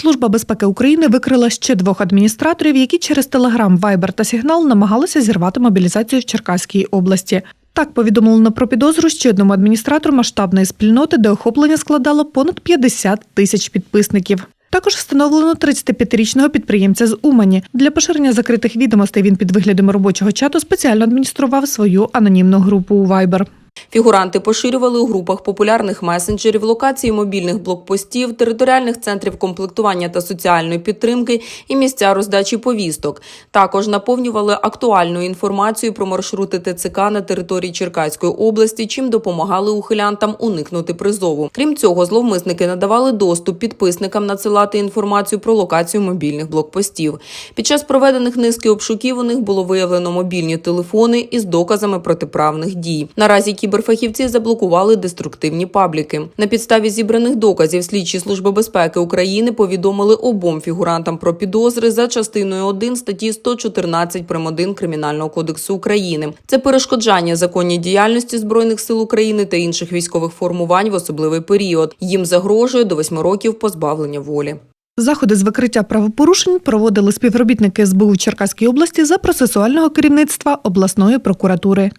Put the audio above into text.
Служба безпеки України викрила ще двох адміністраторів, які через Телеграм, Вайбер та Сигнал намагалися зірвати мобілізацію в Черкаській області. Так повідомлено про підозру ще одному адміністратору масштабної спільноти, де охоплення складало понад 50 тисяч підписників. Також встановлено 35-річного підприємця з Умані. Для поширення закритих відомостей він під виглядом робочого чату спеціально адміністрував свою анонімну групу у Viber. Фігуранти поширювали у групах популярних месенджерів, локації мобільних блокпостів, територіальних центрів комплектування та соціальної підтримки і місця роздачі повісток. Також наповнювали актуальною інформацією про маршрути ТЦК на території Черкаської області, чим допомагали ухилянтам уникнути призову. Крім цього, зловмисники надавали доступ підписникам надсилати інформацію про локацію мобільних блокпостів. Під час проведених низки обшуків у них було виявлено мобільні телефони із доказами протиправних дій. Наразі кіберфахівці заблокували деструктивні пабліки. На підставі зібраних доказів слідчі служби безпеки України повідомили обом фігурантам про підозри за частиною 1 статті 114 прим. 1 Кримінального кодексу України. Це перешкоджання законній діяльності збройних сил України та інших військових формувань в особливий період. Їм загрожує до 8 років позбавлення волі. Заходи з викриття правопорушень проводили співробітники СБУ Черкаської області за процесуального керівництва обласної прокуратури.